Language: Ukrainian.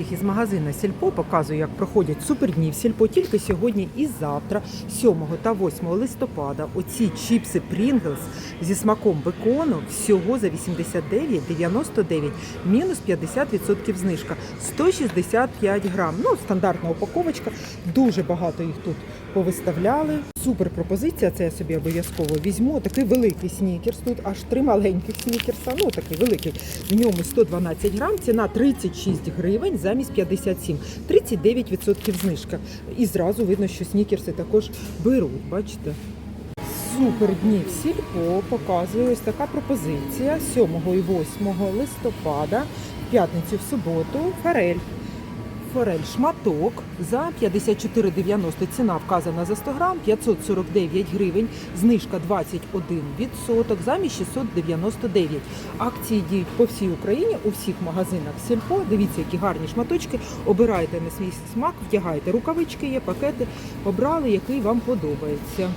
всіх із магазина Сільпо. Показую, як проходять супердні в Сільпо тільки сьогодні і завтра, 7 та 8 листопада. Оці чіпси Pringles зі смаком бекону всього за 89,99, мінус 50% знижка. 165 грам. Ну, стандартна упаковочка. Дуже багато їх тут повиставляли. Супер пропозиція. Це я собі обов'язково візьму. Такий великий снікерс. Тут аж три маленьких снікерса. Ну такий великий. В ньому 112 грам. Ціна 36 гривень замість 57. 39% знижка. І зразу видно, що снікерси також беруть. Бачите? Супер дні в сільпо показує ось така пропозиція 7 і 8 листопада, в п'ятницю в суботу, форель. Форель шматок за 54,90 ціна вказана за 100 грам, 549 гривень, знижка 21%, замість 699. Акції діють по всій Україні, у всіх магазинах Сільпо. Дивіться, які гарні шматочки. Обирайте на свій смак, вдягайте рукавички, є пакети, обрали, який вам подобається.